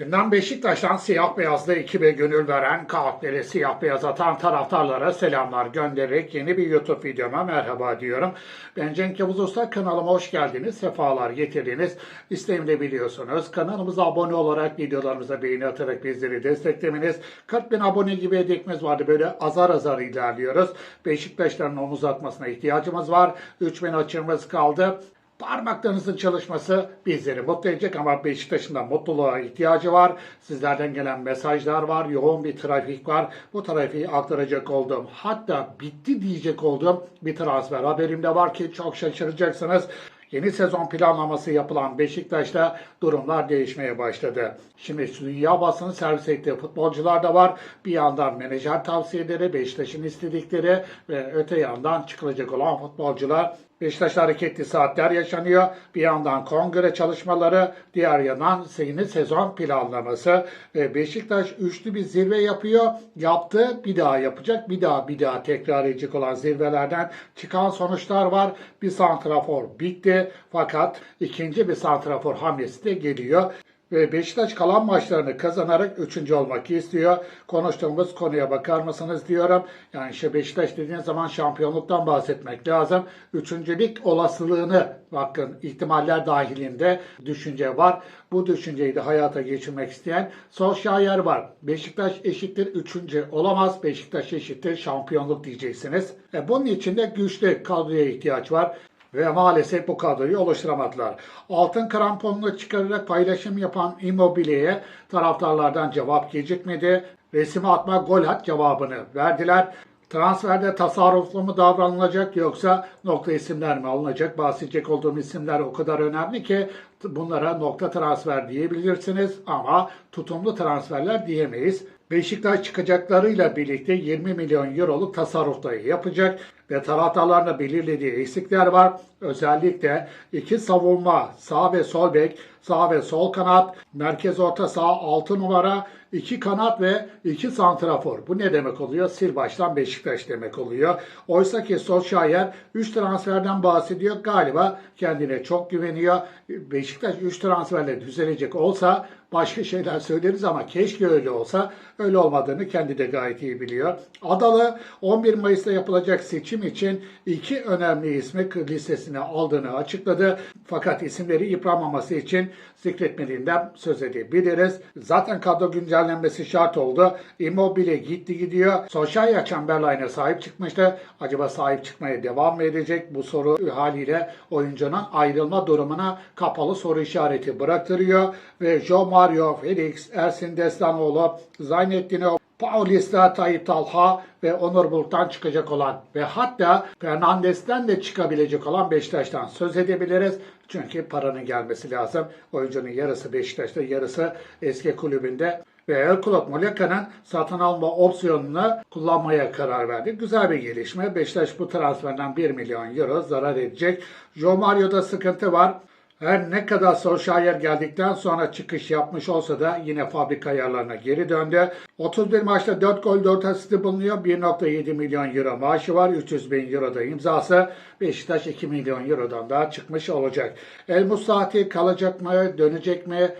Gündem Beşiktaş'tan siyah beyazlı ekibe gönül veren, kalpleri siyah beyaz atan taraftarlara selamlar göndererek yeni bir YouTube videoma merhaba diyorum. Ben Cenk Yavuz Usta kanalıma hoş geldiniz, sefalar getirdiniz. İsteğimde biliyorsunuz kanalımıza abone olarak videolarımıza beğeni atarak bizleri desteklemeniz. 40 bin abone gibi hedefimiz vardı böyle azar azar ilerliyoruz. Beşiktaşların omuz atmasına ihtiyacımız var. 3000 açığımız kaldı. Parmaklarınızın çalışması bizleri mutlu edecek ama Beşiktaş'ın da mutluluğa ihtiyacı var. Sizlerden gelen mesajlar var, yoğun bir trafik var. Bu trafiği aktaracak olduğum, hatta bitti diyecek olduğum bir transfer haberim de var ki çok şaşıracaksınız. Yeni sezon planlaması yapılan Beşiktaş'ta durumlar değişmeye başladı. Şimdi dünya basını servis ettiği futbolcular da var. Bir yandan menajer tavsiyeleri, Beşiktaş'ın istedikleri ve öte yandan çıkılacak olan futbolcular Beşiktaş'ta hareketli saatler yaşanıyor. Bir yandan kongre çalışmaları, diğer yandan yeni sezon planlaması. Ve Beşiktaş üçlü bir zirve yapıyor. Yaptı, bir daha yapacak, bir daha bir daha tekrar edecek olan zirvelerden çıkan sonuçlar var. Bir santrafor bitti fakat ikinci bir santrafor hamlesi de geliyor. Ve Beşiktaş kalan maçlarını kazanarak üçüncü olmak istiyor. Konuştuğumuz konuya bakar mısınız diyorum. Yani işte Beşiktaş dediğin zaman şampiyonluktan bahsetmek lazım. Üçüncülük olasılığını bakın ihtimaller dahilinde düşünce var. Bu düşünceyi de hayata geçirmek isteyen Solskjaer var. Beşiktaş eşittir üçüncü olamaz. Beşiktaş eşittir şampiyonluk diyeceksiniz. E bunun için de güçlü kadroya ihtiyaç var ve maalesef bu kadroyu oluşturamadılar. Altın kramponunu çıkararak paylaşım yapan Immobile'ye taraftarlardan cevap gecikmedi. Resmi atma gol at cevabını verdiler. Transferde tasarruflu mu davranılacak yoksa nokta isimler mi alınacak? Bahsedecek olduğum isimler o kadar önemli ki bunlara nokta transfer diyebilirsiniz ama tutumlu transferler diyemeyiz. Beşiktaş çıkacaklarıyla birlikte 20 milyon euroluk tasarruf yapacak ve taraftarlarla belirlediği eksikler var. Özellikle iki savunma, sağ ve sol bek, sağ ve sol kanat, merkez orta saha 6 numara, iki kanat ve iki santrafor. Bu ne demek oluyor? Sil baştan Beşiktaş demek oluyor. Oysa ki Solskjaer 3 transferden bahsediyor. Galiba kendine çok güveniyor. Beşiktaş 3 transferle düzelecek olsa başka şeyler söyleriz ama keşke öyle olsa. Öyle olmadığını kendi de gayet iyi biliyor. Adalı 11 Mayıs'ta yapılacak seçim için iki önemli ismi listesine aldığını açıkladı. Fakat isimleri yıpranmaması için zikretmediğinden söz edebiliriz. Zaten kadro güncellenmesi şart oldu. Immobile gitti gidiyor. Solskjaer Chamberlain'e sahip çıkmıştı. Acaba sahip çıkmaya devam mı edecek? Bu soru haliyle oyuncunun ayrılma durumuna kapalı soru işareti bıraktırıyor. Ve Joe Mario, Felix, Ersin Destanoğlu, Zaynettin Paulista, Tayyip Talha ve Onur Bulut'tan çıkacak olan ve hatta Fernandes'ten de çıkabilecek olan Beşiktaş'tan söz edebiliriz. Çünkü paranın gelmesi lazım. Oyuncunun yarısı Beşiktaş'ta, yarısı eski kulübünde ve Erkulak Moleka'nın satın alma opsiyonunu kullanmaya karar verdi. Güzel bir gelişme. Beşiktaş bu transferden 1 milyon euro zarar edecek. Joe Mario'da sıkıntı var. Her ne kadar Solskjaer geldikten sonra çıkış yapmış olsa da yine fabrika ayarlarına geri döndü. 31 maçta 4 gol 4 asisti bulunuyor. 1.7 milyon euro maaşı var. 300 bin euro da imzası. Beşiktaş 2 milyon eurodan daha çıkmış olacak. El Musati kalacak mı, dönecek mi?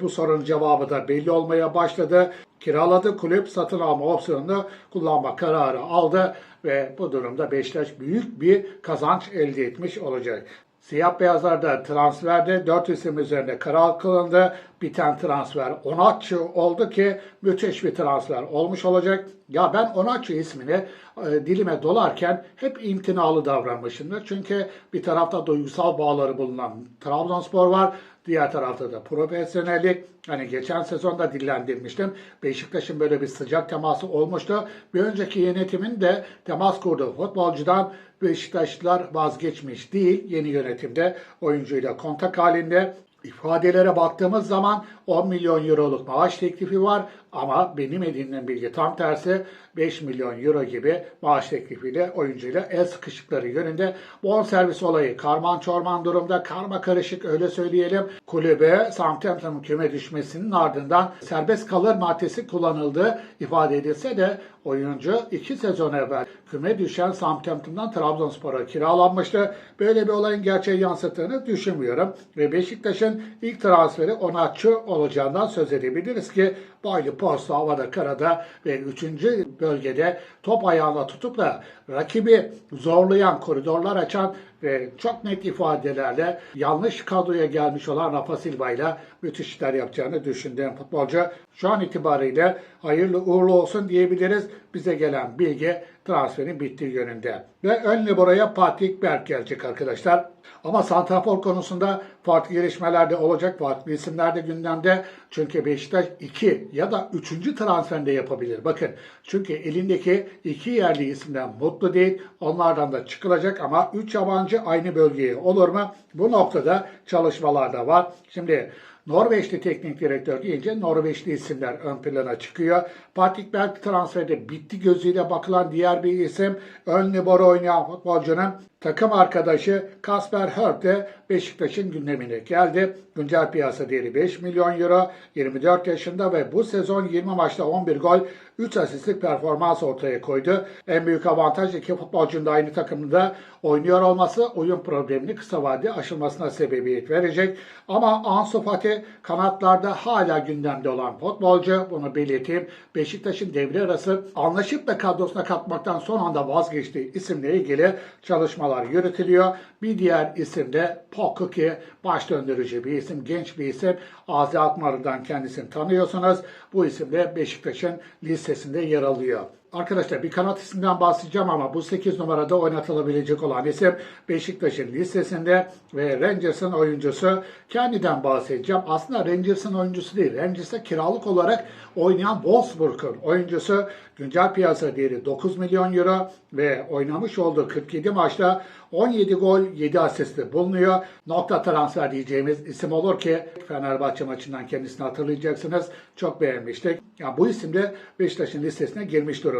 Bu sorunun cevabı da belli olmaya başladı. Kiraladı kulüp satın alma opsiyonunu kullanma kararı aldı ve bu durumda Beşiktaş büyük bir kazanç elde etmiş olacak. Siyah beyazlarda transferde 4 isim üzerinde karar kılındı. Biten transfer Onatçı oldu ki müthiş bir transfer olmuş olacak. Ya ben Onatçı ismini e, dilime dolarken hep imtinalı davranmışımdır. Çünkü bir tarafta duygusal bağları bulunan Trabzonspor var. Diğer tarafta da profesyonellik. Hani geçen sezonda dillendirmiştim. Beşiktaş'ın böyle bir sıcak teması olmuştu. Bir önceki yönetimin de temas kurduğu futbolcudan Beşiktaşlılar vazgeçmiş değil. Yeni yönetimde oyuncuyla kontak halinde. İfadelere baktığımız zaman 10 milyon euroluk maaş teklifi var. Ama benim edindiğim bilgi tam tersi 5 milyon euro gibi maaş teklifiyle oyuncuyla el sıkışıkları yönünde bonservis olayı karman çorman durumda karma karışık öyle söyleyelim. Kulübe Southampton'ın küme düşmesinin ardından serbest kalır maddesi kullanıldığı ifade edilse de oyuncu 2 sezon evvel küme düşen Southampton'dan Trabzonspor'a kiralanmıştı. Böyle bir olayın gerçeği yansıttığını düşünmüyorum. Ve Beşiktaş'ın ilk transferi Onatçı olacağından söz edebiliriz ki boylu postu havada karada ve 3. bölgede top ayağına tutup da rakibi zorlayan, koridorlar açan ve çok net ifadelerle yanlış kadroya gelmiş olan Rafa Silva ile müthiş işler yapacağını düşündüğüm futbolcu. Şu an itibariyle hayırlı uğurlu olsun diyebiliriz. Bize gelen bilgi transferin bittiği yönünde. Ve ön liberoya Patrick Berg gelecek arkadaşlar. Ama santrafor konusunda farklı gelişmeler de olacak. Farklı isimler de gündemde. Çünkü Beşiktaş 2 ya da 3. transferinde yapabilir. Bakın çünkü elindeki iki yerli isimden mutlu değil. Onlardan da çıkılacak ama 3 yabancı aynı bölgeye olur mu? Bu noktada çalışmalar da var. Şimdi Norveçli teknik direktör deyince Norveçli isimler ön plana çıkıyor. Patrick Berg transferde bitti gözüyle bakılan diğer bir isim ön libero oynayan futbolcunun takım arkadaşı Kasper Hörg de Beşiktaş'ın gündemine geldi. Güncel piyasa değeri 5 milyon euro, 24 yaşında ve bu sezon 20 maçta 11 gol, 3 asistlik performans ortaya koydu. En büyük avantaj iki futbolcunun da aynı takımda oynuyor olması oyun problemini kısa vadede aşılmasına sebebiyet verecek. Ama Ansu Fati kanatlarda hala gündemde olan futbolcu. Bunu belirteyim. Beşiktaş'ın devre arası anlaşıp da kadrosuna katmaktan son anda vazgeçtiği isimle ilgili çalışmalar yürütülüyor. Bir diğer isim de Pokuki. Baş döndürücü bir isim, genç bir isim. Azi Akmar'dan kendisini tanıyorsunuz. Bu isim de Beşiktaş'ın listesinde yer alıyor. Arkadaşlar bir kanat isimden bahsedeceğim ama bu 8 numarada oynatılabilecek olan isim Beşiktaş'ın listesinde ve Rangers'ın oyuncusu kendiden bahsedeceğim. Aslında Rangers'ın oyuncusu değil. Rangers'ta kiralık olarak oynayan Wolfsburg'un oyuncusu güncel piyasa değeri 9 milyon euro ve oynamış olduğu 47 maçta 17 gol 7 asistle bulunuyor. Nokta transfer diyeceğimiz isim olur ki Fenerbahçe maçından kendisini hatırlayacaksınız. Çok beğenmiştik. Yani bu isim de Beşiktaş'ın listesine girmiş durumda.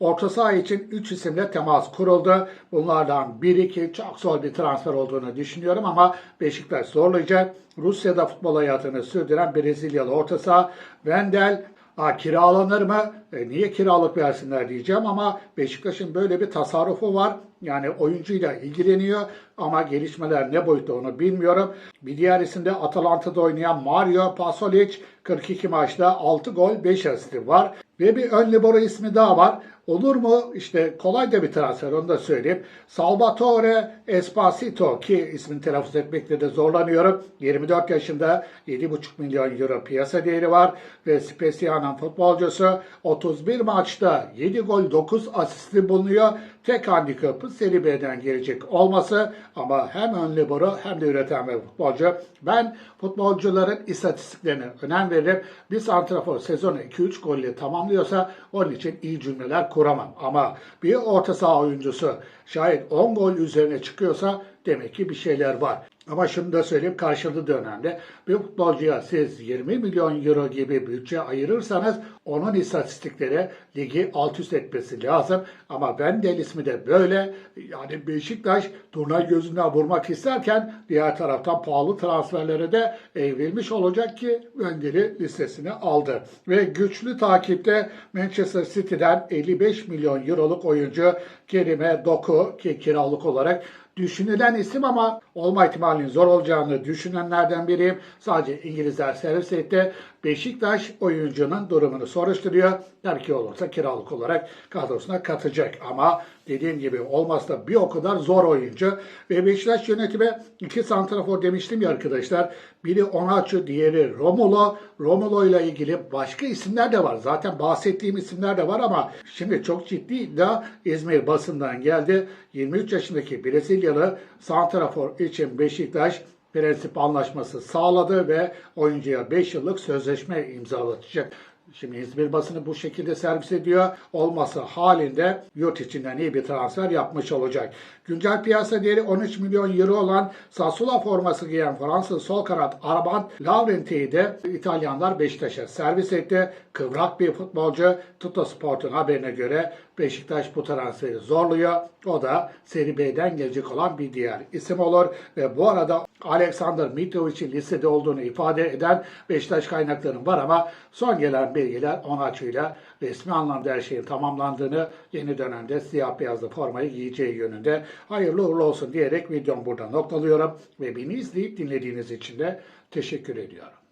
Orta saha için 3 isimle temas kuruldu. Bunlardan biri ki çok zor bir transfer olduğunu düşünüyorum ama Beşiktaş zorlayacak. Rusya'da futbol hayatını sürdüren Brezilyalı orta saha Wendel Ha, kiralanır mı? E, niye kiralık versinler diyeceğim ama Beşiktaş'ın böyle bir tasarrufu var. Yani oyuncuyla ilgileniyor ama gelişmeler ne boyutta onu bilmiyorum. Bir diğer isim de Atalanta'da oynayan Mario Pasolic 42 maçta 6 gol 5 asisti var. Ve bir ön libero ismi daha var. Olur mu? İşte kolay da bir transfer onu da söyleyeyim. Salvatore Esposito ki ismini telaffuz etmekte de zorlanıyorum. 24 yaşında 7,5 milyon euro piyasa değeri var ve Specia'nın futbolcusu 31 maçta 7 gol 9 asisti bulunuyor. Tek handikapı Seri B'den gelecek olması ama hem ön libero hem de üreten bir futbolcu. Ben futbolcuların istatistiklerine önem veririm. Bir santrafor sezonu 2-3 golle tamamlıyorsa onun için iyi cümleler kuramam. Ama bir orta saha oyuncusu şayet 10 gol üzerine çıkıyorsa demek ki bir şeyler var. Ama şunu da söyleyeyim karşılığı da önemli. Bir futbolcuya siz 20 milyon euro gibi bütçe ayırırsanız onun istatistikleri ligi alt üst etmesi lazım. Ama Vendel ismi de böyle. Yani Beşiktaş turnay gözünden vurmak isterken diğer taraftan pahalı transferlere de evrilmiş olacak ki Vendel'i listesine aldı. Ve güçlü takipte Manchester City'den 55 milyon euroluk oyuncu Kerime Doku ki kiralık olarak düşünülen isim ama olma ihtimalinin zor olacağını düşünenlerden biriyim. Sadece İngilizler servis etti. Beşiktaş oyuncunun durumunu soruşturuyor. Der ki olursa kiralık olarak kadrosuna katacak. Ama dediğim gibi olmazsa bir o kadar zor oyuncu. Ve Beşiktaş yönetimi iki santrafor demiştim ya arkadaşlar. Biri Onaçu, diğeri Romulo. Romulo ile ilgili başka isimler de var. Zaten bahsettiğim isimler de var ama şimdi çok ciddi iddia İzmir basından geldi. 23 yaşındaki Brezilyalı santrafor için Beşiktaş prensip anlaşması sağladı ve oyuncuya 5 yıllık sözleşme imzalatacak. Şimdi İzmir basını bu şekilde servis ediyor. Olması halinde yurt içinden iyi bir transfer yapmış olacak. Güncel piyasa değeri 13 milyon euro olan Sassuolo forması giyen Fransız sol kanat Armand Laurenti'yi de İtalyanlar Beşiktaş'a servis etti. Kıvrak bir futbolcu. Tutto Sport'un haberine göre Beşiktaş bu transferi zorluyor. O da Seri B'den gelecek olan bir diğer isim olur. Ve bu arada Alexander Mitrovic'in listede olduğunu ifade eden Beşiktaş kaynaklarının var ama son gelen bilgiler Onaçu'yla resmi anlamda her şeyin tamamlandığını, yeni dönemde siyah beyazlı formayı giyeceği yönünde hayırlı uğurlu olsun diyerek videomu burada noktalıyorum. Ve beni izleyip dinlediğiniz için de teşekkür ediyorum.